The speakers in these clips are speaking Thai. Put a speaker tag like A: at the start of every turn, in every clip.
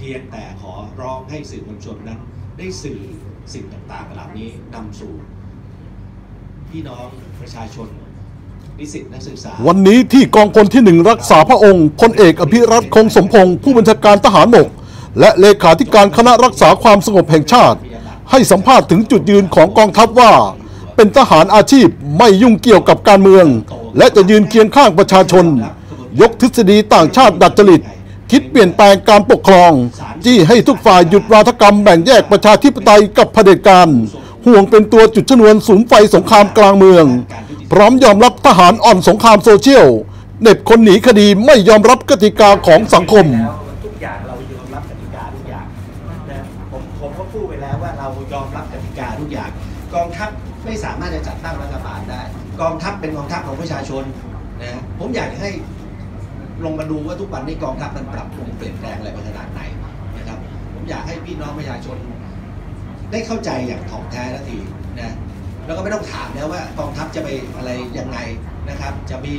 A: พียงแต่ขอร้องให้สื่อมวลชนนั้น ได้สื่อสิ่งต่างๆเหล่านี้นำสู่พี่น้องประชาชนนิสิตนักศึกษา
B: วันนี้ที่กองพลที่หนึ่งรักษาพระองค์พลเอกอภิรัตคงสมพงศ์ผู้บัญชาการทหารบกและเลขาธิการคณะรักษาความสงบแห่งชาติ ให้สัมภาษณ์ถึงจุดยืนของกองทัพว่า เป็นทหารอาชีพไม่ยุ่งเกี่ยวกับการเมือง และจะยืนเคียงข้างประชาชน ยกทฤษฎีต่างชาติดัดจริต คิดเปลี่ยนแปลงการปกครอง จี้ให้ทุกฝ่ายหยุดวาทกรรมแบ่งแยกประชาธิปไตยกับเผด็จการ ห่วงเป็นตัวจุดชนวนสูงไฟสงครามกลางเมือง พร้อมยอมรับทหารอ่อนสงครามโซเชียลเน็บคนหนีคดีไม่ยอมรับกติกาของสังคม
A: ทุกอย่างเรายอมรับกติกาทุกอย่างนะผมผมก็พูดไปแล้วว่าเรายอมรับกติกาทุกอย่าง กองทัพไม่สามารถจะจัดตั้งรัฐบาลได้ กองทัพเป็นกองทัพของประชาชนนะผมอยากให้ ลงมาดูว่าทุกวันนี้กองทัพมันปรับปรุงเปลี่ยนแปลงอะไรไปขนาดไหนนะครับ ผมอยากให้พี่น้องประชาชน ได้เข้าใจอย่างถ่องแท้นาทีนะแล้วก็ไม่ต้องถามแล้วว่ากองทัพจะไปอะไรยังไงนะครับ จะมี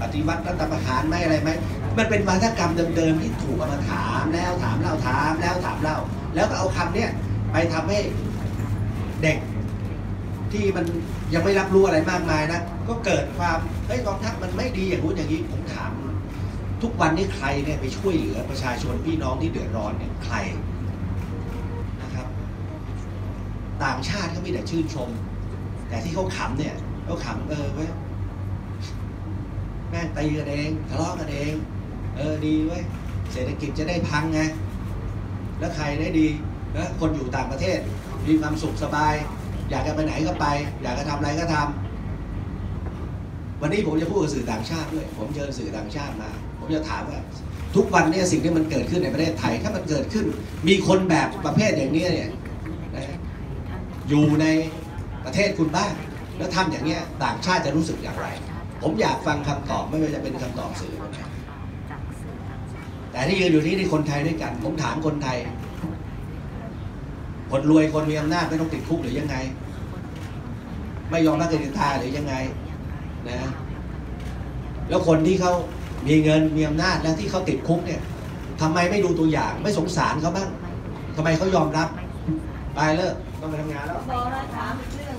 A: ปฏิวัติรัฐประหารไหมอะไรไหมมันเป็นวาทกรรมเดิมๆที่ถูกเอามาถามแล้วถามเล่าถามแล้วถามเล่า แล้วก็เอาคำเนี้ยไปทำให้เด็กที่มันยังไม่รับรู้อะไรมากมายนะ ก็เกิดความเฮ้ยกองทัพมันไม่ดีอย่างนู้นอย่างนี้ผมถาม ทุกวันนี้ใครเนี่ยไปช่วยเหลือประชาชนพี่น้องที่เดือดร้อนเนี่ยใครนะครับ ต่างชาติเขามีแต่ชื่นชม แต่ที่เขาขำเนี่ยเขาขำเออเว้ยแม่งตีกันเองทะเลาะกันเอง เออดีเว้ยเศรษฐกิจจะได้พังไงแล้วใครได้ดีแล้วคนอยู่ต่างประเทศ มีความสุขสบาย อยากจะไปไหนก็ไป อยากจะทำอะไรก็ทำวันนี้ผมจะพูดกับสื่อต่างชาติด้วย ผมเจอสื่อต่างชาติมา ผมจะถามว่าทุกวันนี้สิ่งที่มันเกิดขึ้นในประเทศไทย ถ้ามันเกิดขึ้น มีคนแบบประเภทอย่างนี้เนี่ยนะอยู่ในประเทศคุณบ้าง แล้วทำอย่างเนี้ยต่างชาติจะรู้สึกอย่างไร ผมอยากฟังคำตอบไม่ว่าจะเป็นคำตอบสื่อแต่ที่ยืนอยู่นี่นี่คนไทยด้วยกัน ผมถามคนไทย คนรวยคนมีอำนาจไม่ต้องติดคุกหรือยังไง ไม่ยอมรับกติกาหรือยังไงนะแล้วคนที่เขา มีเงินมีอำนาจแล้วที่เขาติดคุกเนี่ยทำไมไม่ดูตัวอย่างไม่สงสารเขาบ้างทำไมเขายอมรับ ไปเลิกต้องไปทำงานแล้ว
C: บอกเราถามอีกเรื่อง